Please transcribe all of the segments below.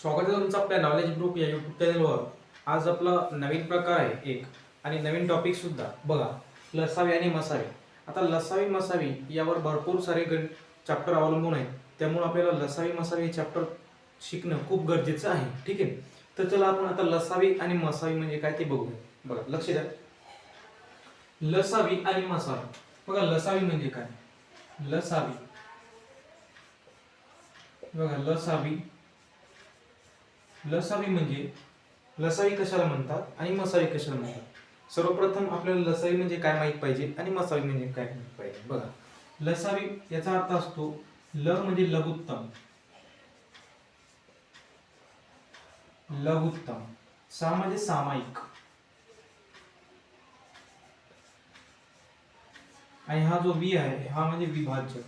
स्वागत आहे तुमचं आपल्या नॉलेज ग्रुप या युट्यूब चॅनलवर आज आपला नवीन प्रकार आहे एक आणि नवीन टॉपिक सुद्धा. बघा लसावी आणि मसावी. आता लसावी मसावी यावर भरपूर सारे गण चॅप्टर अवलंबून आहेत. त्यामुळे आपल्याला लसावी मसावी हे चॅप्टर शिकणं खूप गरजेचं आहे. ठीक आहे? तर चला आपण आता लसावी आणि मसावी म्हणजे काय ते बघूया. बघा लक्ष द्या. लसावी आणि मसावी. बघा लसावी म्हणजे काय? लसावी. बघा लसावी लसावी म्हणजे लसावी कशाला म्हणतात आणि मसावी कशाला म्हणतात? सर्वप्रथम आपल्याला लसावी म्हणजे काय माहीत पाहिजे आणि मसावी म्हणजे काय माहीत पाहिजे? बघा लसावी याचा अर्थ असतो ल म्हणजे लघुत्तम. लघुत्तम. सा म्हणजे सामायिक. आणि हा जो वी आहे हा म्हणजे विभाज्य.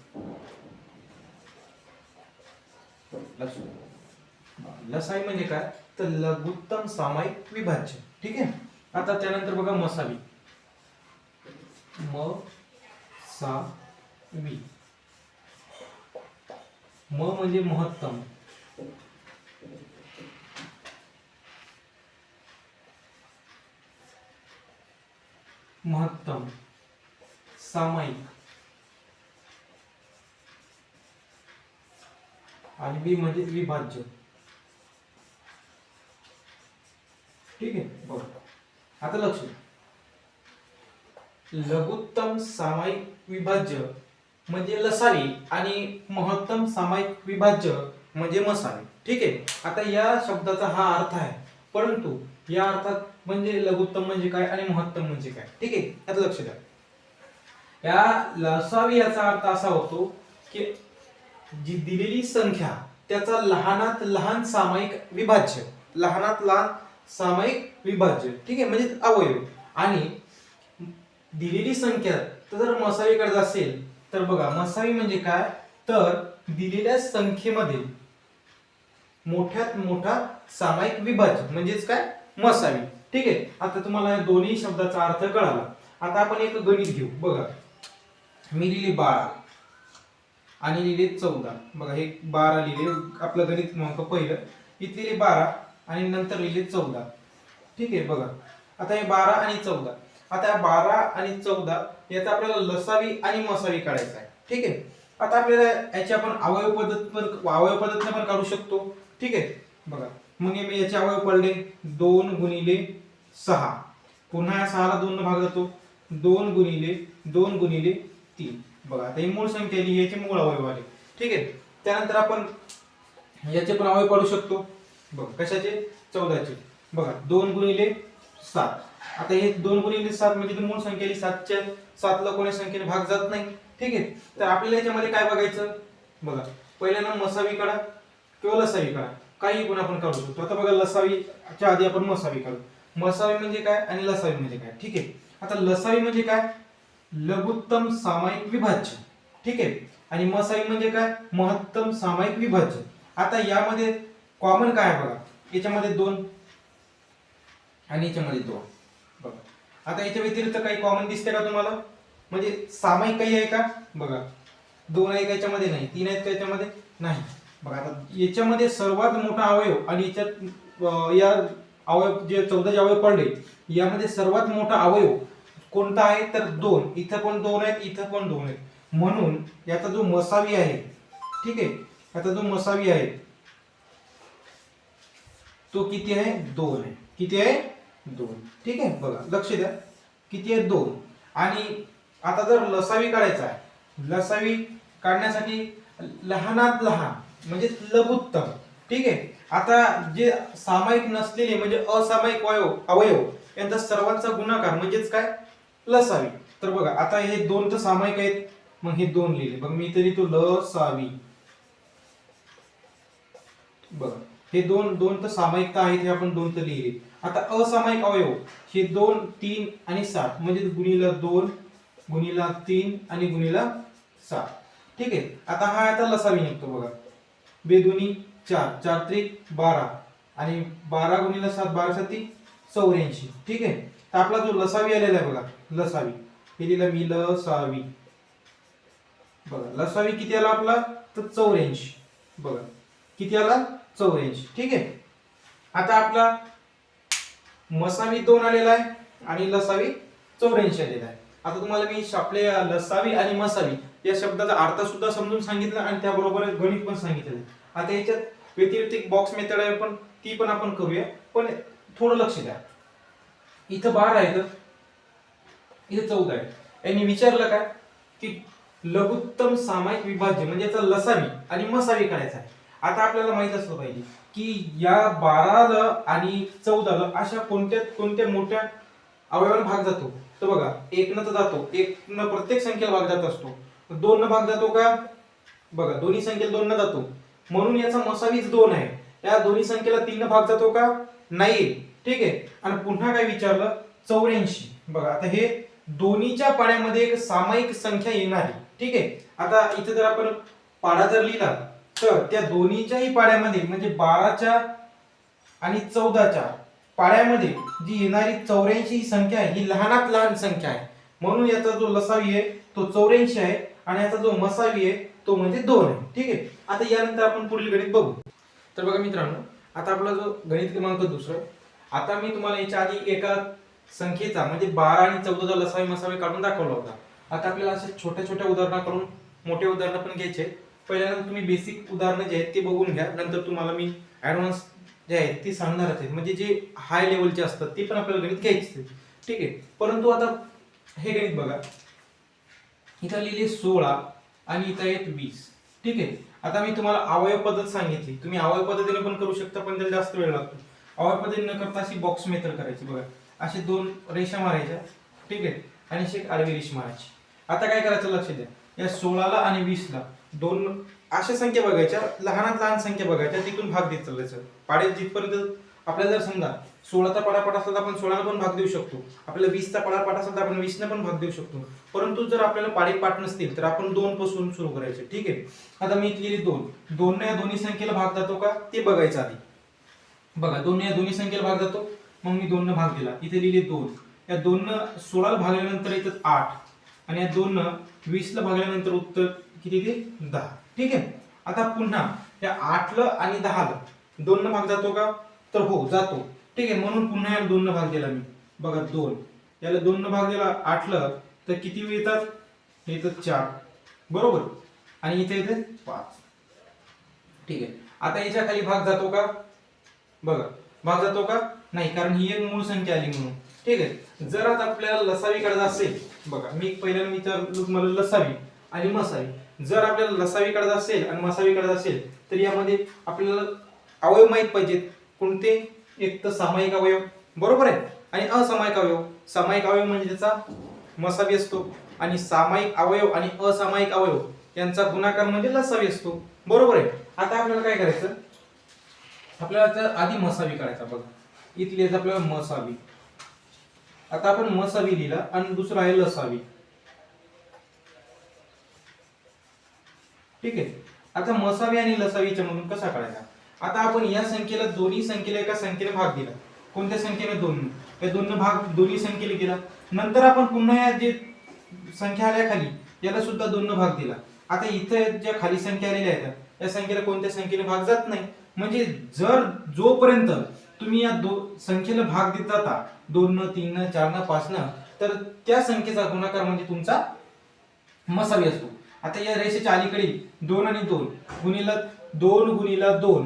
लक्ष लसाई म्हणजे काय? तर लघुत्तम सामायिक विभाज्य. ठीक आहे? आता त्यानंतर बघा मसावी. म सा वी म म्हणजे महत्तम. महत्तम. सामायिक. आणि बी म्हणजे विभाज्य. ठीक आहे? बघा. आता लक्ष लघुत्तम सामायिक विभाज्य म्हणजे लसावी आणि महत्तम सामायिक विभाज्य म्हणजे मसावी ठीक आहे? आता या शब्दाचा हा अर्थ आहे. परंतु या अर्थात म्हणजे लघुत्तम म्हणजे काय आणि महत्तम म्हणजे काय? ठीक आहे? आता लक्ष द्या. या लसावी याचा अर्थ असा होतो की जी दिलेली संख्या त्याचा लहानात लहान सामायिक विभाज्य लहानात लहान सामायिक विभाज्य ठीक आहे? म्हणजे अवयव. आणि दिलेली संख्या तर जर मसावीकडे असेल तर बघा मसावी म्हणजे काय? तर दिलेल्या संख्येमध्ये मोठ्यात मोठा सामायिक विभाज्य म्हणजेच काय? मसावी. ठीक आहे? आता तुम्हाला दोन्ही शब्दाचा अर्थ कळाला. आता आपण एक गणित घेऊ. बघा. मी लिहिली बारा आणि लिहिले चौदा. बघा हे बारा लिहिले आपलं गणित क्रमांक पहिलं. इथे लिहिले बारा. आणि नंतर लिहिले चौदा. ठीक आहे बघा. आता हे बारा आणि चौदा. आता या बारा आणि चौदा याचा आपल्याला लसावी आणि मसावी काढायचा आहे. ठीक आहे? आता आपल्याला याची आपण अवयव पद्धत पण अवयव पद्धतीने पण काढू शकतो. ठीक आहे? बघा. मग मी याचे अवयव पडले. दोन गुणिले सहा. पुन्हा या सहाला दोन भाग जातो. दोन गुणिले दोन गुणिले तीन. बघा आता ही मूळ संख्या आली याचे मूळ अवयव आले. ठीक आहे? त्यानंतर आपण याचे पण अवयव पाडू शकतो. बघा कशाचे? चौदाचे. बघा दोन गुणिले सात. आता हे दोन गुणिले सात म्हणजे मूळ संख्या सातच्या सातला कोणी संख्येने भाग जात नाही. ठीक आहे? तर आपल्याला याच्यामध्ये काय बघायचं? बघा पहिल्यांदा मसावी काढा किंवा लसावी काढा. काही गुण आपण काढू शकतो. आता बघा लसावीच्या आधी आपण मसावी काढू. मसावी म्हणजे काय आणि लसावी म्हणजे काय? ठीक आहे? आता लसावी म्हणजे काय? लघुत्तम सामायिक विभाज्य. ठीक आहे? आणि मसावी म्हणजे काय? महत्तम सामायिक विभाज्य. आता यामध्ये कॉमन काय आहे बघा? याच्यामध्ये दोन आणि याच्यामध्ये दोन. बघा. आता याच्या व्यतिरिक्त काही कॉमन दिसते का तुम्हाला? म्हणजे सामायिक काही आहे का? बघा. दोन आहे का याच्यामध्ये नाही? तीन आहेत का याच्यामध्ये? नाही. बघा आता याच्यामध्ये सर्वात मोठा अवयव आणि याच्यात या अवयव जे चौदाचे अवयव पडले यामध्ये सर्वात मोठा अवयव कोणता आहे? तर दोन. इथं पण दोन आहेत इथं पण दोन आहेत. म्हणून याचा जो मसावी आहे ठीक आहे? याचा जो मसावी आहे तो किती आहे? दोन आहे. किती आहे? दोन. ठीक आहे? बघा लक्ष द्या. किती आहे? दोन. आणि आता जर लसावी काढायचा आहे लसावी काढण्यासाठी लहानात लहान म्हणजे लघुत्तम. ठीक आहे? आता जे सामायिक नसलेले म्हणजे असामायिक वायव अवयव यांचा सर्वांचा गुणाकार म्हणजेच काय? लसावी. तर बघा आता हे दोन तर सामायिक आहेत. मग हे दोन लिहिले. बघ मी तरी तो लसावी. बघा. हे दोन दोन तर सामायिकता आहेत हे आपण दोन तर लिहिले. आता असामायिक अवयव हे दोन तीन आणि सात. म्हणजे गुणीला दोन गुणीला तीन आणि गुणीला सात. ठीक आहे? आता हा आता लसावी निघतो बघा. बेदुनी चार चार त्रिक बारा. आणि बारा गुणीला सात बारा साती चौऱ्याऐंशी. ठीक आहे? तर आपला जो लसावी आलेला आहे बघा लसावी हे लिहिला मी लसावी बघा लसावी किती आला आपला? तर चौऱ्याऐंशी. बघा किती आला? चौऱ्याऐंशी. ठीक आहे? आता आपला मसावी दोन आलेला आहे आणि लसावी चौऱ्याऐंशी आलेला आहे. आता तुम्हाला मी आपले लसावी आणि मसावी या शब्दाचा अर्थ सुद्धा समजून सांगितला आणि त्याबरोबर गणित पण सांगितलेलं आहे. आता याच्यात व्यतिरिक्त बॉक्स मेथड आहे पण ती पण आपण करूया. पण थोडं लक्ष द्या. इथं बारा आहे तर इथं चौदा आहे यांनी विचारलं काय की लघुत्तम सामायिक विभाज्य म्हणजे याचा लसावी आणि मसावी करायचा आहे. आता आपल्याला माहीत असलं पाहिजे की या बाराला आणि चौदाला अशा कोणत्या कोणत्या मोठ्या अवयवाला भाग जातो? तर बघा एक न तर जातो. एक न प्रत्येक संख्येला भाग जात असतो. दोन न भाग जातो का? बघा दोन्ही संख्येला दोन न जातो. म्हणून याचा मसावीच दोन आहे. या दोन्ही संख्येला तीन भाग जातो का? नाही. ठीक आहे? आणि पुन्हा काय विचारलं? चौऱ्याऐंशी. बघा आता हे दोन्हीच्या पाण्यामध्ये एक सामायिक संख्या येणार आहे. ठीक आहे? आता इथे जर आपण पाडा जर लिहिला तर त्या दोन्हीच्याही पाड्यामध्ये म्हणजे बाराच्या आणि चौदाच्या पाड्यामध्ये जी येणारी चौऱ्याऐंशी ही संख्या आहे ही लहानात लहान संख्या आहे. म्हणून याचा जो लसावी आहे तो चौऱ्याऐंशी आहे आणि याचा जो मसावी आहे तो म्हणजे दोन आहे. ठीक आहे? आता यानंतर आपण पुढील गणित बघू. तर बघा मित्रांनो आता आपला जो गणित क्रमांक दुसरा आता मी तुम्हाला याच्या आधी एका संख्येचा म्हणजे बारा आणि चौदाचा लसावी मसावी काढून दाखवला होता. आता आपल्याला अशा छोट्या छोट्या उदाहरणाकडून मोठे उदाहरणं पण घ्यायचे. पहिल्यांदा तुम्ही बेसिक उदाहरणं जे आहेत ते बघून घ्या. नंतर तुम्हाला मी ऍडव्हान्स जे आहेत ते सांगणारच आहेत म्हणजे जे हाय लेवलचे असतात ते पण आपल्याला गणित घ्यायचे ठीक आहे? परंतु आता हे गणित बघा. इथं लिहिले सोळा आणि इथं आहेत वीस. ठीक आहे? आता मी तुम्हाला अवयव पद्धत सांगितली. तुम्ही अवयव पद्धतीने पण करू शकता पण त्याला जास्त वेळ लागतो. अवयव पद्धतीने न करता अशी बॉक्स मेथड करायची बघा. असे दोन रेषा मारायच्या. ठीक आहे? आणि अशी एक आडवी रेष मारायची. आता काय करायचं लक्ष द्या. या सोळाला आणि वीसला दोन अशा संख्या बघायच्या लहानात लहान संख्या बघायच्या तिथून भाग देत चालायचं पाडे जिथपर्यंत आपल्याला जर समजा सोळाचा पाडापाठ असला तर आपण सोळाला पण भाग देऊ शकतो. आपल्याला वीसचा पाडापाठ असला तर आपण वीसने पण भाग देऊ शकतो. परंतु जर आपल्याला पाडे पाठ नसतील तर आपण दोन पासून सुरू करायचे. ठीक आहे? आता मी लिहिली दोन. दोन या दोन्ही संख्येला भाग जातो का? ते बघायचं आधी. बघा दोन या दोन्ही संख्येला भाग जातो. मग मी दोन भाग दिला. इथे लिहिले दोन. या दोन सोळाला भागल्यानंतर येतात आठ. आणि या दोन वीसला भागल्यानंतर उत्तर किती ते दहा. ठीक आहे? आता पुन्हा या आठलं आणि दहाला. दोन भाग जातो का? तर हो जातो. ठीक आहे? म्हणून पुन्हा याला दोन भाग दिला मी. बघा दोन. याला दोन भाग दिला आठलं. तर किती वेळ येतात? हे येतात चार. बरोबर? आणि इथे येते पाच. ठीक आहे? आता याच्या खाली भाग जातो का? बघा. भाग जातो का? नाही कारण ही एक मूळ संख्या आली म्हणून. ठीक आहे? जर आता आपल्याला लसावी काढायचं असेल बघा मी पहिल्यांदा विचारलो तुम्हाला लसावी आणि मसावी. जर आपल्याला लसावी काढायचा असेल आणि मसावी काढायचं असेल तर यामध्ये आपल्याला अवयव माहीत पाहिजेत. कोणते? एक तर सामायिक अवयव. बरोबर आहे? आणि असामायिक अवयव. सामायिक अवयव म्हणजे त्याचा मसावी असतो. आणि सामायिक अवयव आणि असामायिक अवयव यांचा गुणाकार म्हणजे लसावी असतो. बरोबर आहे? आता आपल्याला काय करायचं? आपल्याला आता आधी मसावी काढायचा बघा. इथली आपल्याला मसावी. आता आपण मसावी लिहिला आणि दुसरा आहे लसावी. ठीक आहे? आता मसावी आणि लसावीच्या म्हणून कसा काढायचा? आता आपण या संख्येला दोन्ही संख्येला एका संख्येने भाग दिला. कोणत्या संख्येने? दोन या दोन भाग दोन्ही संख्येला दिला नंतर आपण पुन्हा या जे संख्या आल्या खाली याला सुद्धा दोन भाग दिला. आता इथं ज्या खाली संख्या आलेल्या आहेत या संख्येला कोणत्या संख्येने भाग जात नाही? म्हणजे जर जोपर्यंत तुम्ही या दो संख्येला भाग देत जाता दोन न तीन न चार न पाच न तर त्या संख्येचा गुणाकार म्हणजे तुमचा मसावी असतो. आता या रेषेच्या अलीकडे दोन आणि दोन गुणिला दोन गुणिला दोन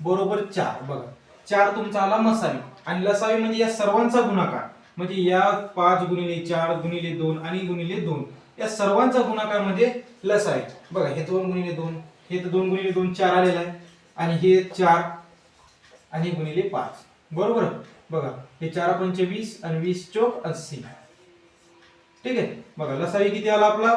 बरोबर चार. बघा चार तुमचा आला मसावी. आणि लसावी म्हणजे या सर्वांचा गुणाकार. म्हणजे या पाच गुणिले चार गुणिले दोन आणि गुणिले दोन. या सर्वांचा गुणाकार म्हणजे लसावी. बघा हे दोन गुणिले दोन हे तर दोन गुणिले दोन चार आलेलं आहे. आणि हे चार आणि गुणिले पाच. बरोबर? बघा हे चार पंचे वीस आणि वीस चोक अस्सी. ठीक आहे? बघा लसावी किती आला आपला?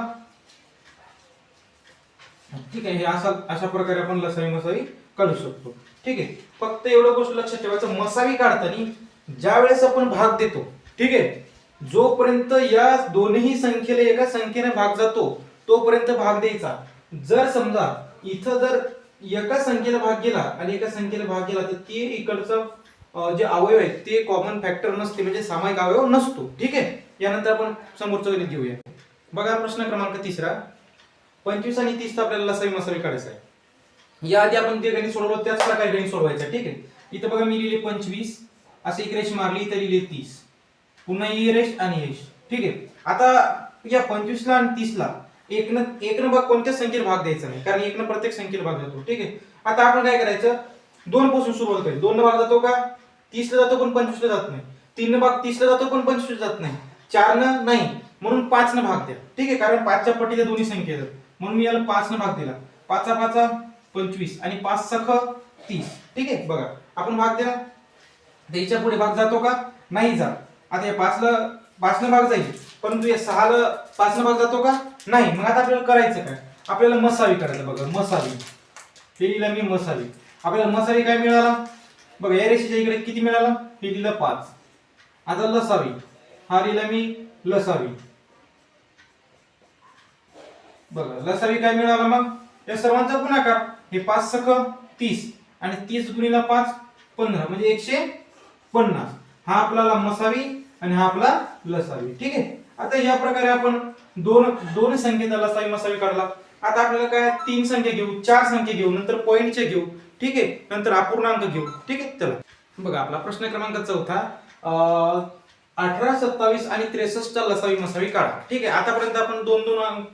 ठीक आहे हे असा अशा प्रकारे आपण लसावी मसावी काढू शकतो. ठीक आहे फक्त एवढं गोष्ट लक्षात ठेवायचं मसावी काढताना ज्या वेळेस आपण भाग देतो ठीक आहे जोपर्यंत या दोन्ही संख्येला एका संख्येने भाग जातो तोपर्यंत भाग द्यायचा. जर समजा इथं जर एका संख्येला भाग गेला आणि एका संख्येला भाग गेला तर ते इकडचं जे अवयव आहे ते कॉमन फॅक्टर नसते म्हणजे सामायिक अवयव नसतो. ठीक आहे यानंतर आपण समोरचं गणित घेऊया. बघा प्रश्न क्रमांक तिसरा. पंचवीस आणि तीस आपल्याला लसावी मसावी काढायचा आहे. या आधी आपण जे गणित सोडवलं त्याच प्रकारे गणित सोडवायचं ठीक आहे? इथं बघा मी लिहिले पंचवीस असं एक रेष मारली इथं लिहिले तीस. पुन्हा ही रेष आणि ही रेष ठीक आहे? आता या पंचवीसला आणि तीसला एकनं एकनं भाग कोणत्याच संख्येला भाग द्यायचा नाही कारण एकनं प्रत्येक संख्येला भाग जातो ठीक आहे? आता आपण काय करायचं? दोन पासून सुरुवात करायची दोन भाग जातो का? तीसला जातो पण पंचवीसला जात नाही. तीन भाग तीसला जातो पण पंचवीसला जात नाही. चारनं नाही. म्हणून पाचनं भाग द्या ठीक आहे? कारण पाचच्या पटीला दोन्ही संख्या येतात. म्हणून मी याला पाच न भाग दिला. पाचा पाचा पंचवीस. आणि पाच सख तीस. ठीक आहे? बघा. आपण भाग दिला. त्याच्या पुढे भाग जातो का? नाही जात. आता या पाचला पाचनं भाग जाईल. परंतु या सहाला पाचनं भाग जातो का? नाही. मग आता आपल्याला करायचं काय? आपल्याला मसावी करायचं. बघा मसावी. हे लिहिलं मी मसावी. आपल्याला मसावी काय मिळाला? बघा या रेषेच्या इकडे किती मिळाला? हे लिहिलं पाच. आता लसावी. हा लिहिला मी लसावी. बघा लसावी काय मिळाला मग? या सर्वांचा गुणाकार हे पाच सख तीस. आणि तीस गुणीला पाच पंधरा. म्हणजे एकशे पन्नास. हा आपला मसावी आणि हा आपला लसावी. ठीक आहे? आता या प्रकारे आपण दोन दोन संख्येचा लसावी मसावी काढला. आता आपल्याला काय? तीन संख्या घेऊ चार संख्या घेऊ नंतर पॉईंटचे घेऊ. ठीक आहे? नंतर अपूर्णांक घेऊ. ठीक आहे? चला. बघा आपला प्रश्न क्रमांक चौथा. अठरा सत्तावीस आणि त्रेसष्टचा लसावी मसावी काढा. ठीक आहे? आतापर्यंत आपण दोन दोन अंक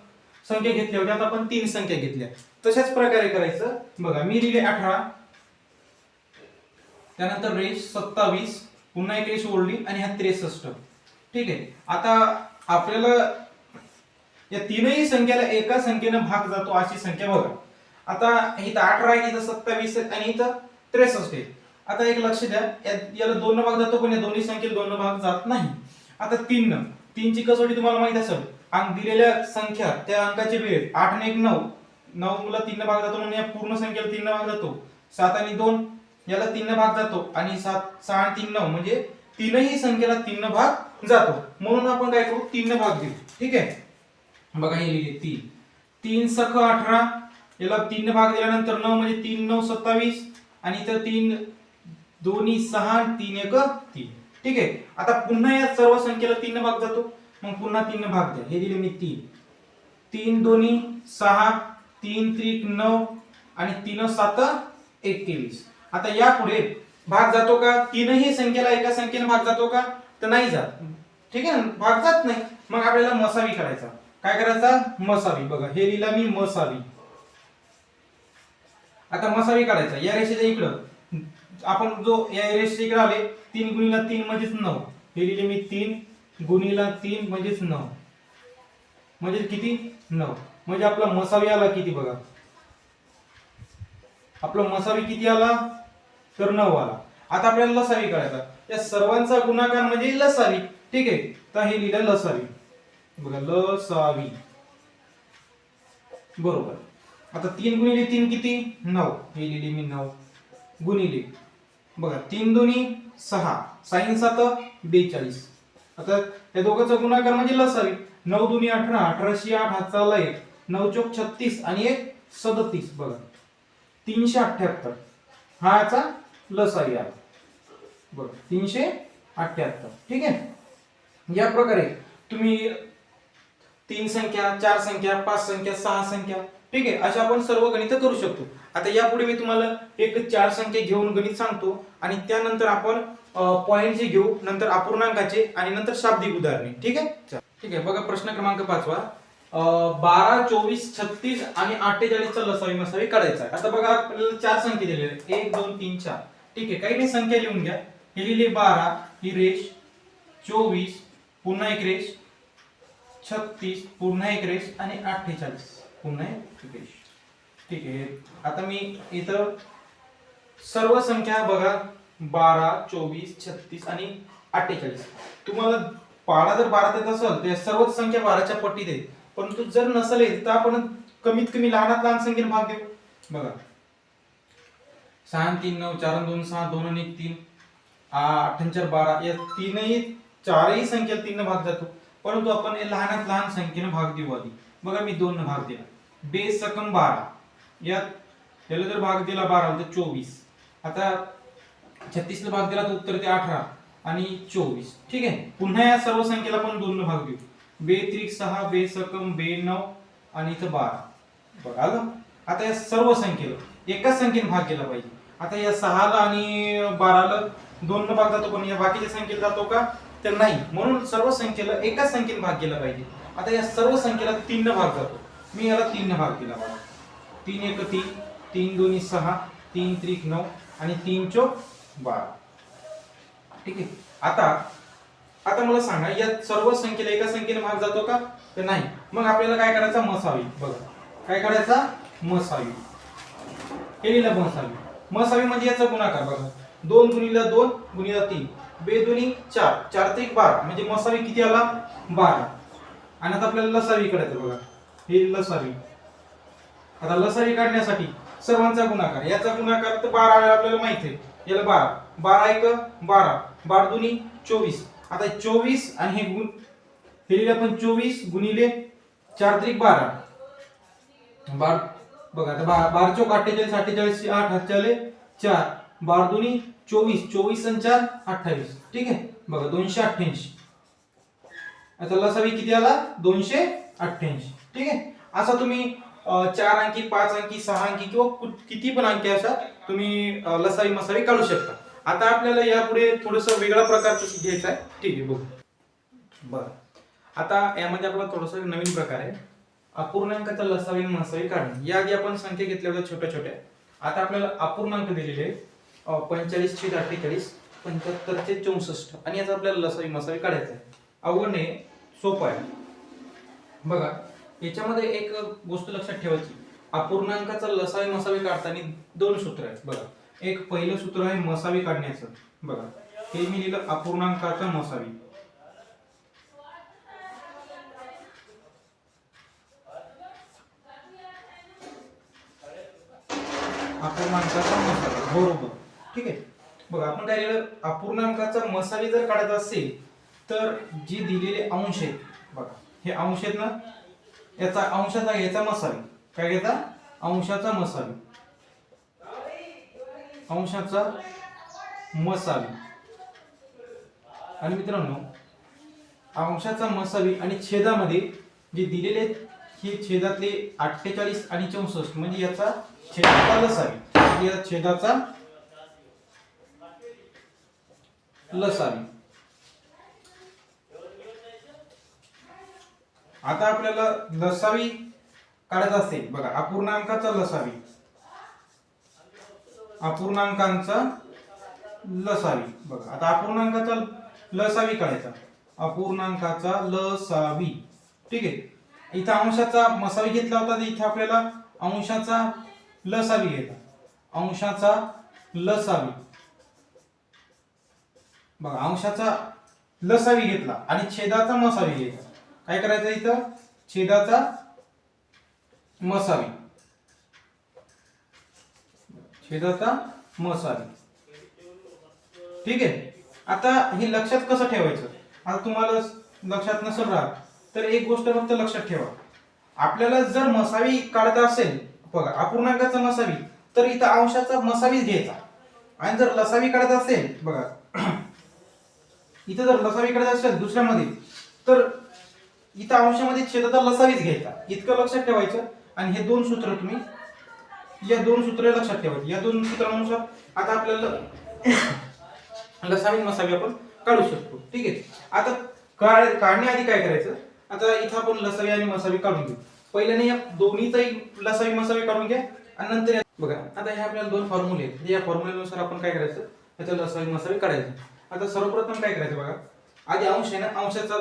संख्या घेतल्या होत्या आता आपण तीन संख्या घेतल्या. तशाच प्रकारे करायचं. बघा मी लिहिले अठरा. त्यानंतर रेष सत्तावीस पुन्हा एक रेष ओढली आणि हा त्रेसष्ट. ठीक आहे? आता आपल्याला या तीनही संख्येला एका संख्येनं भाग जातो अशी संख्या बघा. आता इथं अठरा आहे इथं सत्तावीस आहे आणि इथं त्रेसष्ट आहे. आता एक लक्ष द्या. याला दोन भाग जातो पण या दोन्ही संख्येला दोन भाग जात नाही. आता तीन तीनची कसोटी तुम्हाला माहीत असेल. अंक दिलेल्या संख्या त्या अंकाची बेरीज आठ आणि एक नऊ. नऊ ला तीन भाग जातो म्हणून या पूर्ण संख्येला तीन भाग जातो. सात आणि दोन याला तीन भाग जातो. आणि सात सहा आणि तीन नऊ म्हणजे तीनही संख्येला तीन भाग जातो. म्हणून आपण काय करू? तीन भाग देऊ ठीक आहे? बघा हे लिहिले तीन. तीन सख अठरा याला तीन भाग दिल्यानंतर नऊ म्हणजे तीन नऊ सत्तावीस. आणि इथं तीन दोन्ही सहा तीन एक तीन. ठीक आहे? आता पुन्हा या सर्व संख्येला तीन भाग जातो. मग पुन्हा तीन भाग द्या. हे दिले मी तीन. तीन दोन्ही सहा तीन त्रिक नऊ आणि तीन सात एकवीस आता यापुढे भाग जातो का? तीनही संख्येला एका संख्येने भाग जातो का? तर नाही जात. ठीक आहे ना? भाग जात नाही. मग आपल्याला मसावी करायचा. काय करायचा? मसावी. बघा हे लिहिला मी मसावी. आता मसावी काढायचा. या रेषेच्या इकडं. आपण जो या रेषेच्या इकडे आले तीन गुणीला तीन म्हणजेच नऊ. हे लिहिले मी तीन. गुणीला तीन म्हणजेच नऊ. म्हणजे किती? नऊ. म्हणजे आपला मसावी आला किती बघा? आपला मसावी किती आला? तर नऊ आला. आता आपल्याला लसावी करायचा या सर्वांचा गुणाकार म्हणजे लसावी. ठीक आहे? तर हे लिहिलं लसावी. बघा लसावी. बरोबर. आता तीन गुणिले तीन किती? नऊ. हे लिहिले मी नऊ. गुणिले. बघा तीन दोन्ही सहा. साईन सात बेचाळीस. आता या दोघांचा गुणाकार म्हणजे लसावी. नऊ दोन्ही अठरा अठराशे आठ हातचा आला एक. नऊ चौक छत्तीस आणि एक सदतीस बघा. तीनशे अठ्ठ्याहत्तर हा याचा लसावी आला. बघा तीनशे अठ्ठ्याहत्तर ठीक आहे? या प्रकारे तुम्ही तीन संख्या चार संख्या पाच संख्या सहा संख्या ठीक आहे? अशा आपण सर्व गणित करू शकतो. आता यापुढे मी तुम्हाला एक चार संख्या घेऊन गणित सांगतो आणि त्यानंतर आपण पॉईंटचे घेऊ नंतर अपूर्णांकाचे आणि नंतर शाब्दिक उदाहरणे. ठीक आहे? ठीक आहे बघा प्रश्न क्रमांक पाचवा. बारा चोवीस छत्तीस आणि अठ्ठेचाळीसचा लसावी मसावी काढायचा आहे. आता बघा आपल्याला चार संख्या दिलेल्या आहेत. एक दोन तीन चार. ठीक आहे? काही नाही संख्या लिहून घ्या. हे लिहिली बारा ही रेष. चोवीस पुन्हा एक रेष. छत्तीस पुन्हा एक रेष आणि अठ्ठेचाळीस. पुन्हा एक ठीक आहे. आता मी इथं सर्व संख्या बघा. बारा चोवीस छत्तीस आणि अठ्ठेचाळीस. तुम्हाला बारा जर बारात येत असेल तर सर्वच संख्या बाराच्या पट्टीत आहेत. परंतु जर नसेल येत तर आपण कमीत कमी लहानात लहान संख्येने भाग देऊ बघा. सहा तीन नऊ चार आणि दोन सहा दोन आणि एक तीन. आठ चार बारा. या तीनही चारही संख्या तीन भाग जातो. परंतु आपण लहानात लहान संख्येने भाग देऊ आधी. बघा मी दोन भाग दिला. बेस सकम बारा. यात याला जर भाग दिला बारा तर चोवीस. आता छत्तीसला भाग दिला तर उत्तर ते अठरा आणि चोवीस. ठीक आहे? पुन्हा या सर्व संख्येला आपण दोन भाग देऊ. बे त्रिक सहा बे सकम बे नऊ आणि इथं बारा. बघा आलं? आता या सर्व संख्येला एकाच संख्येने भाग केला पाहिजे. आता या सहाला आणि बाराला दोन न भाग जातो पण या बाकीच्या संख्येला जातो का? तर नाही. म्हणून सर्व संख्येला एकाच संख्येने भाग केला पाहिजे. आता या सर्व संख्येला तीन न भाग जातो. मी याला तीन भाग केला बघा. तीन एक तीन तीन दोन्ही सहा तीन त्रिक नऊ आणि तीन चौक बारा. ठीक आहे? आता आता मला सांगा या सर्व संख्येला एका संख्येने भाग जातो का? तर नाही. मग आपल्याला काय करायचा? मसावी बघा. काय करायचा? मसावी हे लिहिलं मसावी मसावी म्हणजे याचा गुणाकार बघा. दोन गुणीला दोन गुणीला तीन. बे दोन्ही चार. चार ते बारा. म्हणजे मसावी किती आला? बारा. आणि आता आपल्याला लसावी करायचं बघा. हे लसावी आता लसावी काढण्यासाठी सर्वांचा गुणाकार. याचा गुणाकार तर बारा वेळा आपल्याला माहिती आहे. याला बारा. बारा एक बारा. बारा दुनी चोवीस. आता चोवीस आणि हे गुण हे लिहिले आपण चोवीस गुणिले चार त्रिक बारा. बार बघा आता बार बार चौक अठ्ठेचाळीस अठ्ठेचाळीस आठ अठ्ठेचाळी चार. बार दुनी चोवीस चोवीस आणि चार अठ्ठावीस. ठीक आहे? बघा दोनशे अठ्ठ्याऐंशी. आता लसावी किती आला? दोनशे अठ्ठ्याऐंशी. ठीक आहे? असा तुम्ही चार अंकी पाच अंकी सहा अंकी किंवा किती पण अंकी असा तुम्ही लसाई लसावी मसावी काढू शकता. आता आपल्याला यापुढे थोडस वेगळा प्रकारचं घ्यायचं आहे. ठीक आहे बघू. बरं. आता यामध्ये आपला थोडासा नवीन प्रकार आहे. अपूर्णांकाचा लसावी मसावी काढणे. या आधी आपण संख्या घेतल्या होत्या छोट्या छोट्या. आता आपल्याला अपूर्णांक दिलेले आहेत. पंचेचाळीस छेद अठ्ठेचाळीस पंच्याहत्तर ते चौसष्ट. आणि याचा आपल्याला लसावी मसावी काढायचा आहे. अवघड नाही सोपं आहे. बघा. याच्यामध्ये एक गोष्ट लक्षात ठेवायची. अपूर्णांकाचा लसावी मसावी काढताना दोन सूत्र आहेत. बघा. एक पहिलं सूत्र आहे मसावी काढण्याचं. बघा. हे मी लिहिलं अपूर्णांकाचा मसावी. अपूर्णांकाचा मसावी. बरोबर. ठीक आहे. बघा आपण काय लिहिलं? अपूर्णांकाचा मसावी जर काढायचा असेल तर जी दिलेले अंश आहेत बघा. हे अंश आहेत ना? याचा अंशाचा घ्यायचा मसावी काय घ्यायचा अंशाचा मसावी अंशाचा मसावी आणि मित्रांनो अंशाचा मसावी आणि छेदामध्ये जे दिलेले आहेत, हे छेदातले अठ्ठेचाळीस आणि चौसष्ट म्हणजे याचा छेदाचा लसावी म्हणजे या छेदाचा लसावी आता आपल्याला लसावी काढायचा असेल बघा अपूर्णांकाचा लसावी. अपूर्णांकांचा लसावी. बघा आता अपूर्णांकाचा लसावी काढायचा. अपूर्णांकाचा लसावी. ठीक आहे? इथं अंशाचा मसावी घेतला होता तर आपल्याला अंशाचा लसावी घ्यायचा अंशाचा लसावी. बघा अंशाचा लसावी घेतला आणि छेदाचा मसावी घ्यायचा काय करायचं इथं? छेदाचा मसावी. छेदाचा मसावी. ठीक आहे? आता हे लक्षात कसं ठेवायचं? आता तुम्हाला लक्षात नसेल राहत तर एक गोष्ट फक्त लक्षात ठेवा. आपल्याला जर मसावी काढता असेल बघा अपूर्णांकाचा मसावी तर इथं अंशाचा मसावीच घ्यायचा. आणि जर लसावी काढत असेल बघा इथं जर लसावी काढत असेल दुसऱ्यामध्ये तर इथं अंशामध्ये छेदाचा लसावीच घ्यायचा. इतकं लक्षात ठेवायचं. आणि हे दोन सूत्र तुम्ही या दोन सूत्र लक्षात ठेवायची या दोन सूत्रानुसार आता आपल्याला लसावी मसावी आपण काढू शकतो. ठीक आहे? आता काढ काढण्याआधी काय करायचं? आता इथं आपण लसावी आणि मसावी काढून घेऊ. पहिल्याने या दोन्हीचाही लसावी मसावी काढून घ्या. आणि नंतर बघा आता हे आपल्याला दोन फॉर्म्युले आहेत. या फॉर्म्युलेनुसार आपण काय करायचं? याचा लसावी मसावी काढायचं. आता सर्वप्रथम काय करायचं बघा? आधी अंश आहे ना अंशाचा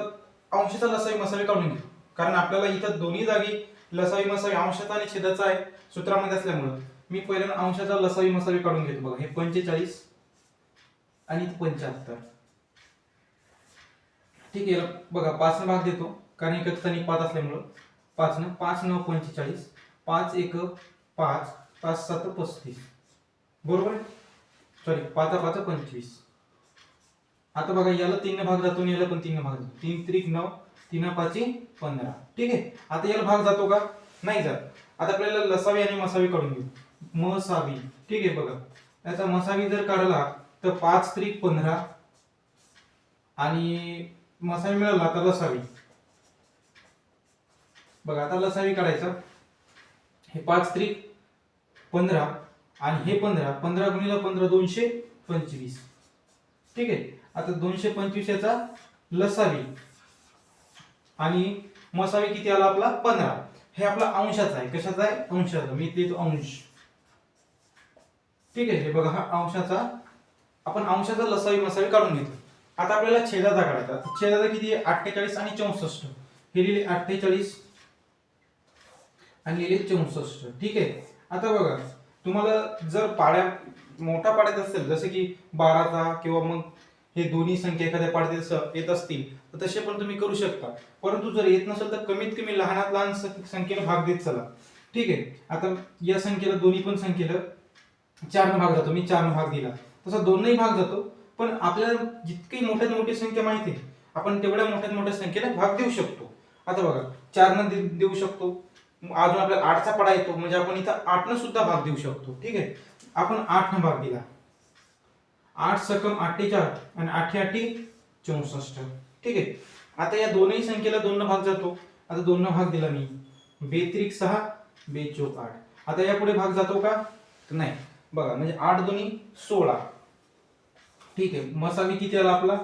अंशाचा लसावी मसावी काढून घेऊ कारण आपल्याला इथं दोन्ही जागी लसावी मसावी अंशाचा आणि छेदाचा आहे सूत्रामध्ये असल्यामुळं. मी पहिल्यांदा अंशाचा लसावी मसावी काढून घेतो बघा. हे पंचेचाळीस आणि पंच्याहत्तर. ठीक आहे बघा पाच भाग देतो. कारण एकत्र स्थानी पाच असल्यामुळं. पाच न पाच नऊ पंचेचाळीस. पाच एक पाच. पाच सात पस्तीस. बरोबर आहे? सॉरी पाच पाच पंचवीस. आता बघा याला तीन भाग जातो आणि याला पण तीन भाग जातो. तीन त्रिक नऊ तीन पाची पंधरा. ठीक आहे? आता याला भाग जातो का? नाही जात. आता आपल्याला लसावी आणि मसावी काढून घेऊ. मसावी. ठीक आहे बघा. याचा मसावी जर काढला तर पाच त्रिक पंधरा आणि मसावी मिळाला तर लसावी. बघा आता लसावी काढायचं. हे पाच त्रिक पंधरा आणि हे पंधरा. पंधरा गुणिले पंधरा दोनशे पंचवीस. ठीक आहे? आता दोनशे पंचवीस याचा लसावी. आणि मसावी किती आला आपला? पंधरा. हे आपला अंशाचा आहे. कशाचा आहे? अंशाचा. मी इथे अंश. ठीक आहे हे बघा हा अंशाचा. आपण अंशाचा लसावी मसावी काढून घेतो. आता आपल्याला छेदाचा काढायचा. छेदाचा किती आहे? अठ्ठेचाळीस आणि चौसष्ट. हे लिहिले अठ्ठेचाळीस आणि लिहिले चौसष्ट. ठीक आहे? आता बघा तुम्हाला जर पाड्या मोठा पाड्यात असेल जसं की बाराचा किंवा मग हे दोन्ही संख्या एखाद्या पाठीत येत असतील तर तसे पण तुम्ही करू शकता. परंतु जर येत नसेल तर कमीत कमी लहानात लहान संख्येने भाग देत चला. ठीक आहे? आता या संख्येला दोन्ही पण संख्येला चार भाग जातो. मी चार भाग दिला. तसा दोनही भाग जातो. पण आपल्याला जितकी मोठ्यात मोठी संख्या माहिती आहे आपण तेवढ्या मोठ्यात मोठ्या संख्येला भाग देऊ शकतो. आता बघा चारनं देऊ शकतो. अजून आपल्याला आठचा पडा येतो. म्हणजे आपण इथं आठनं सुद्धा भाग देऊ शकतो. ठीक आहे? आपण आठनं भाग दिला. आठ सकम अठ्ठेचाळ आणि आठे आठी चौसष्ट. ठीक आहे? आता या दोनही संख्येला दोन भाग जातो. आता दोन भाग दिला मी. बेत्रिक सहा बेचोक आठ. आता यापुढे भाग जातो का? नाही. बघा म्हणजे आठ दोन्ही सोळा. ठीक आहे. मसावी किती आला आपला?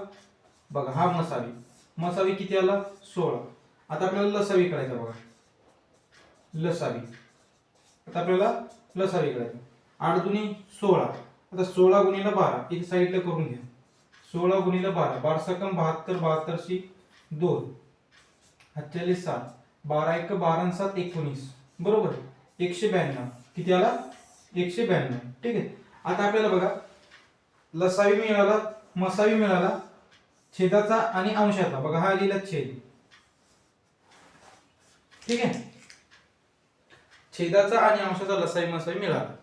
बघा हा मसावी. मसावी किती आला? सोळा. आता आपल्याला लसावी करायचा बघा. लसावी. आता आपल्याला लसावी करायचं. आठ दुनी सोळा. आता सोळा गुणिला बारा इथे साईडला करून घ्या. सोळा गुणिला बारा बारा सकम बहात्तर बहात्तरशी दोन अठ्ठेचाळीस सात बारा एक बारा सात एकोणीस. बरोबर? एकशे ब्याण्णव. किती आला? एकशे ब्याण्णव. ठीक आहे? आता आपल्याला बघा लसावी मिळाला मसावी मिळाला छेदाचा आणि अंशाचा. बघा हा लिहिला छेद. ठीक आहे? छेदाचा आणि अंशाचा लसावी मसावी मिळाला.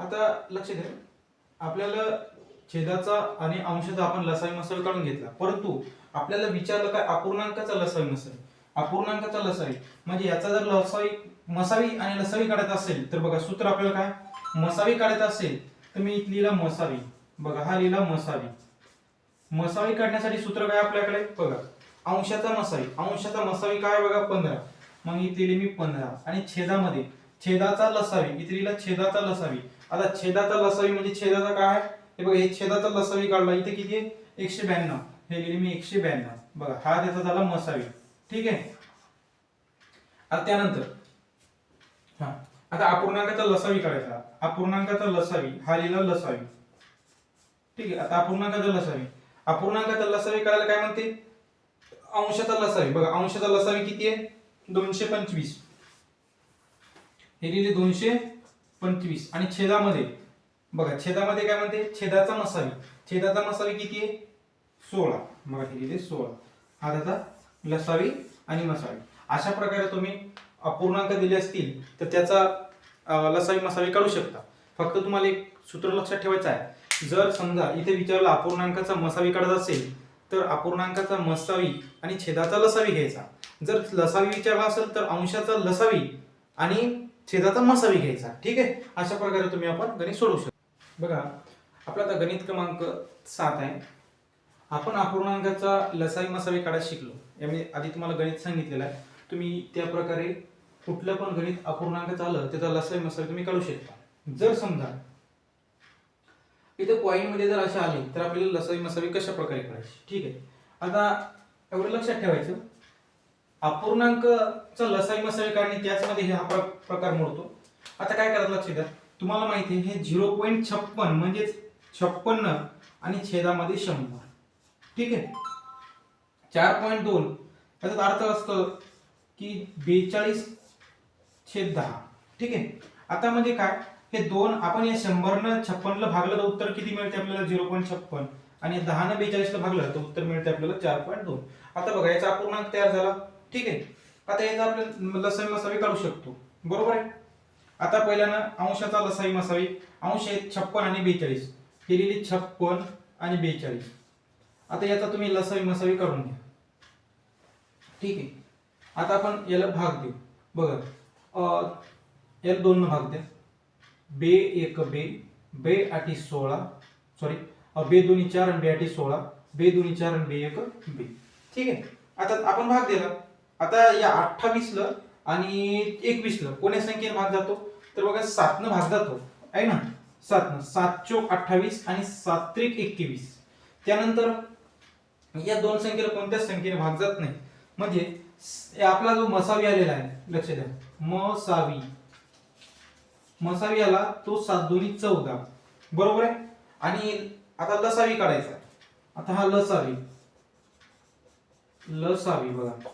आता लक्ष द्या. आपल्याला छेदाचा आणि अंशाचा आपण लसावी मसावी काढून घेतला. परंतु आपल्याला विचारलं काय? अपूर्णांकाचा लसावी मसावी अपूर्णांकाचा लसावी म्हणजे याचा जर लसावी मसावी आणि लसावी काढायचा असेल तर बघा सूत्र आपल्याला काय? मसावी काढायचं असेल तर मी लिहिला मसावी. बघा हा लिहिला मसावी. मसावी काढण्यासाठी सूत्र काय आपल्याकडे? बघा अंशाचा मसावी अंशाचा मसावी काय बघा? पंधरा. मग इथे लिहिली मी पंधरा. आणि छेदामध्ये छेदाचा लसावी. इथे लिहिला छेदाचा लसावी. आता छेदाचा लसावी म्हणजे छेदाचा काय हे बघा हे छेदाचा लसावी काढला. इथे किती आहे? एकशे ब्याण्णव. हे लिहिले मी एकशे ब्याण्णव. बघा हा त्याचा झाला मसावी. ठीक आहे? आता त्यानंतर हा. आता अपूर्णांकाचा लसावी काढायचा. अपूर्णांकाचा लसावी हा लिहिला लसावी. ठीक आहे? आता अपूर्णांकाचा लसावी. अपूर्णांकाचा लसावी काढायला काय म्हणते? अंशाचा लसावी. बघा अंशाचा लसावी किती आहे? दोनशे पंचवीस. हे लिहिले दोनशे पंचवीस. आणि छेदामध्ये बघा छेदामध्ये काय म्हणते? छेदाचा मसावी. छेदाचा मसावी किती आहे? सोळा. बघा हे लिहिले सोळा. हा त्याचा लसावी आणि मसावी. अशा प्रकारे तुम्ही अपूर्णांक दिले असतील तर त्याचा लसावी मसावी काढू शकता. फक्त तुम्हाला एक सूत्र लक्षात ठेवायचं आहे. जर समजा इथे विचारलं अपूर्णांकाचा मसावी काढत असेल तर अपूर्णांकाचा मसावी आणि छेदाचा लसावी घ्यायचा. जर लसावी विचारला असेल तर अंशाचा लसावी आणि छेदाचा मसावी घ्यायचा. ठीक आहे? अशा प्रकारे तुम्ही आपण गणित सोडवू शकतो. बघा आपला आता गणित क्रमांक सात आहे. आपण अपूर्णांकाचा लसावी मसावी काढायला शिकलो. यामध्ये आधी तुम्हाला गणित सांगितलेलं आहे. तुम्ही त्या प्रकारे कुठलं पण गणित अपूर्णांक आलं त्याचा लसावी मसावी तुम्ही काढू शकता. जर समजा इथे पॉईंट जर असे आले तर आपल्याला लसावी मसावी कशा प्रकारे करायची ठीक आहे? आता एवढं लक्षात ठेवायचं. अपूर्णांकचा लसाई मसाई काढणे त्याचमध्ये हा प्रकार मोडतो. आता काय करायचं लक्षात द्या तुम्हाला माहिती आहे हे झिरो पॉईंट छप्पन म्हणजेच छप्पन्न आणि छेदामध्ये शंभर. ठीक आहे? चार पॉईंट दोन. त्याचा अर्थ असतो की बेचाळीस छेद दहा. ठीक आहे? आता म्हणजे काय? हे दोन आपण या शंभरनं छप्पनला भागलं तर उत्तर किती मिळते आपल्याला? झिरो पॉईंट छप्पन. आणि दहानं बेचाळीसला भागलं तर उत्तर मिळते आपल्याला चार पॉईंट दोन. आता बघा याचा अपूर्णांक तयार झाला. ठीक आहे. आता याचा आपण लसावी मसावी काढू शकतो. बरोबर आहे? आता पहिल्यानं अंशाचा लसावी मसावी. अंश आहे छप्पन आणि बेचाळीस. हे लिहिली छप्पन आणि बेचाळीस. आता याचा तुम्ही लसावी मसावी काढून घ्या. ठीक आहे. आता आपण याला भाग देऊ. बघा. याला दोन भाग द्या. बे एक बे. बे आठी सोळा. सॉरी बे दोन्ही चार आणि बे आठी सोळा. बे दोन्ही चार आणि बे एक बे. ठीक आहे. आता आपण भाग दिला. आता या अठ्ठावीसला आणि एकवीसला कोण्या संख्येने भाग जातो? तर बघा सातनं भाग जातो. आहे ना? सातनं. सात चोक अठ्ठावीस आणि सात त्रिक एकवीस. त्यानंतर या दोन संख्येला कोणत्याच संख्येने भाग जात नाही. म्हणजे आपला जो मसावी आलेला आहे लक्ष द्या. मसावी. मसावी आला तो सात दोन्ही चौदा. बरोबर आहे? आणि आता लसावी काढायचा. आता हा लसावी. लसावी बघा.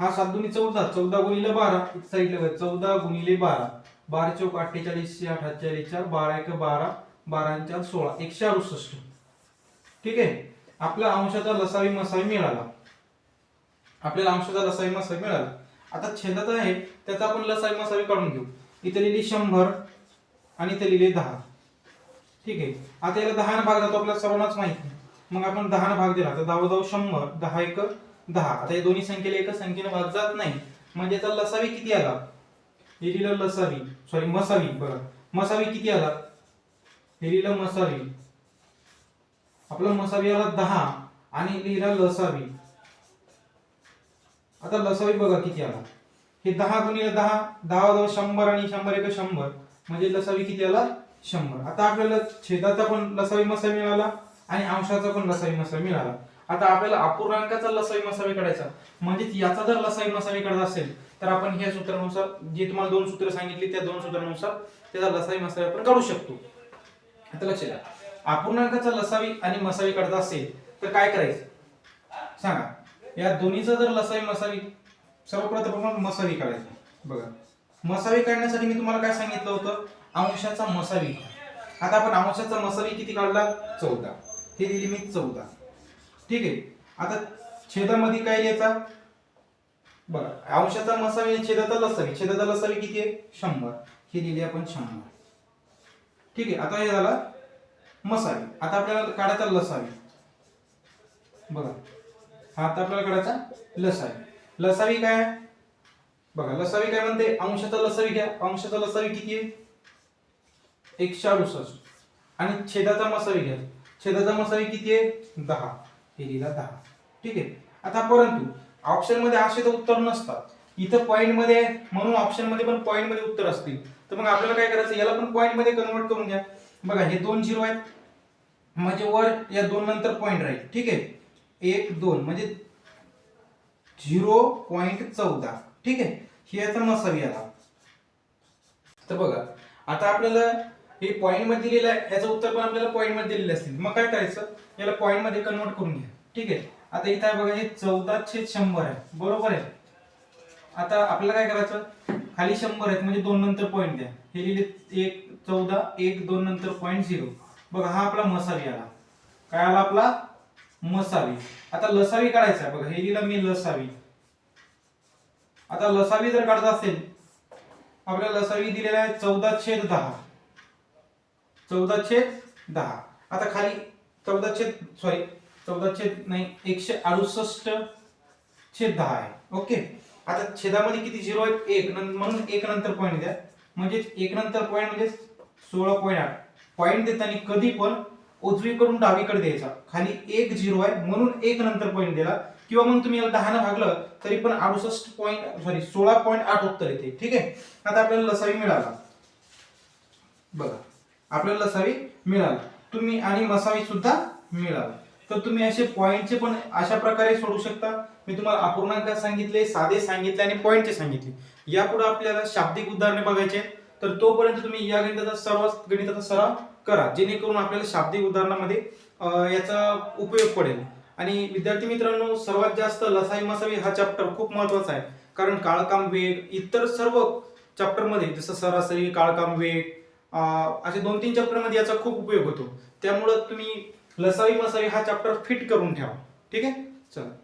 हा सात दोन्ही चौदा चौदा गुणिले बारा साईडला चौदा गुणिले बारा बारा चौक अठ्ठेचाळीसशे अठ्ठेचाळीस चार बारा एक बारा बारा चार सोळा एकशे अडुसष्ट. ठीक आहे? आपल्या अंशाचा लसावी मसावी मिळाला. आपल्याला अंशाचा लसावी मसावी मिळाला. आता छेदात आहे त्याचा आपण लसावी मसावी काढून घेऊ. इथे लिहिली शंभर आणि इथे लिहिले दहा. ठीक आहे? आता याला दहा भाग जातो आपल्याला सर्वांनाच माहिती मग आपण दहा भाग दिला. तर दहा जाऊ शंभर दहा एक दहा. आता या दोन्ही संख्येला एका संख्येने भाग जात नाही. म्हणजे याचा लसावी किती आला? हे लिहिलं लसावी. सॉरी मसावी. बरं. मसावी किती आला? हे लिहिलं मसावी. आपला मसावी आला दहा आणि लिहिला लसावी. आता लसावी बघा किती आला. हे दहा गुणिले दहा दहा दहा शंभर आणि शंभर एक शंभर. म्हणजे लसावी किती आला? शंभर. आता आपल्याला छेदाचा पण लसावी मसावी मिळाला आणि अंशाचा पण लसावी मसावी मिळाला. आता आपल्याला अपूर्णांकाचा लसावी मसावी काढायचा. म्हणजे याचा जर लसावी मसावी काढायचा असेल तर आपण ह्या सूत्रानुसार जे तुम्हाला दोन सूत्र सांगितली त्या दोन सूत्रानुसार त्याचा लसावी मसावी आपण काढू शकतो. आता लक्ष द्या. अपूर्णांकाचा लसावी आणि मसावी काढता असेल तर काय करायचं? सांगा. या दोन्हीचा जर लसावी मसावी सर्वप्रथम आपण मसावी काढायची. बघा. मसावी काढण्यासाठी मी तुम्हाला काय सांगितलं होतं? अंशाचा मसावी. आता आपण अंशाचा मसावी किती काढला? चौदा. हे दिली मी चौदा. ठीक आहे. आता छेदामध्ये काय लिहायचा? बघा अंशाचा मसावी छेदाचा लसावी. छेदाचा लसावी किती आहे? शंभर. हे दिली आपण शंभर. ठीक आहे आता हे झाला मसावी. आता आपल्याला काढायचा लसावी. बघा. हा आता आपल्याला काढायचा लसावी. लसावी काय? बघा लसावी काय म्हणते? अंशाचा लसावी घ्या. अंशाचा लसावी किती आहे? एकशे अडुसष्ट. आणि छेदाचा मसावी घ्या. छेदाचा मसावी किती आहे? दहा. हे दहा. ठीक आहे? आता परंतु ऑप्शनमध्ये असे तर उत्तर नसतात. इथं पॉईंटमध्ये म्हणून ऑप्शनमध्ये पण पॉईंटमध्ये उत्तर असतील. तर मग आपल्याला काय करायचं? याला पण पॉईंटमध्ये कन्वर्ट करून घ्या. बघा हे दोन झिरो आहेत. म्हणजे वर या दोन नंतर पॉईंट राहील. ठीक आहे? एक दोन. म्हणजे झिरो पॉईंट चौदा. ठीक आहे? हे याचा मसावी आला. तर बघा आता आपल्याला हे पॉईंटमध्ये दिलेलं आहे. याचं उत्तर पण आपल्याला पॉईंटमध्ये दिलेले असतील. मग काय करायचं? याला पॉईंटमध्ये कन्वर्ट करून घ्या. ठीक आहे? आता इथं आहे बघा हे चौदा छेद शंभर आहे. बरोबर आहे? आता आपल्याला काय करायचं? खाली शंभर आहेत म्हणजे दोन नंतर पॉईंट द्या. हे लिहिले एक चौदा एक दोन नंतर पॉईंट झिरो बघा हा आपला मसावी आला. काय आला आपला? मसावी. आता लसावी काढायचा बघा हे लिहिलं मी लसावी. आता लसावी जर काढत असेल आपल्याला लसावी दिलेला आहे चौदा छेद दहा. चौदा छेद दहा. आता खाली चौदा छेद सॉरी चौदा छेद नाही एकशे अडुसष्ट छेद दहा आहे. ओके आता छेदामध्ये किती? झिरो आहेत एक. म्हणून एक नंतर पॉईंट द्या. म्हणजे एक नंतर पॉईंट म्हणजे सोळा पॉईंट आठ. पॉईंट देताना कधी पण उजवीकडून डावीकडे द्यायचा. खाली एक झिरो आहे म्हणून एक नंतर पॉईंट दिला. किंवा मग तुम्ही याला दहानं भागलं तरी पण अडुसष्ट पॉईंट सॉरी सोळा पॉईंट आठ उत्तर येते. ठीक आहे? आता आपल्याला लसावी मिळाला. बघा. आपल्याला लसावी मिळाला. तुम्ही आणि मसावी सुद्धा मिळाला. तर तुम्ही असे पॉईंटचे पण अशा प्रकारे सोडू शकता. मी तुम्हाला अपूर्णांक सांगितले साधे सांगितले आणि पॉईंटचे सांगितले. यापुढे आपल्याला शाब्दिक उदाहरणे बघायचे आहेत. तर तोपर्यंत तुम्ही या गणिताचा सर्व गणिताचा सराव करा जेणेकरून आपल्याला शाब्दिक उदाहरणामध्ये याचा उपयोग पडेल. आणि विद्यार्थी मित्रांनो सर्वात जास्त लसाई मसावी हा चॅप्टर खूप महत्त्वाचा आहे. कारण काळकाम वेग इतर सर्व चॅप्टरमध्ये जसं सरासरी काळकाम वेग असे दोन तीन चॅप्टरमध्ये याचा खूप उपयोग होतो. त्यामुळं तुम्ही लसावी मसावी हा चॅप्टर फिट करून ठेवा. ठीक आहे? चला.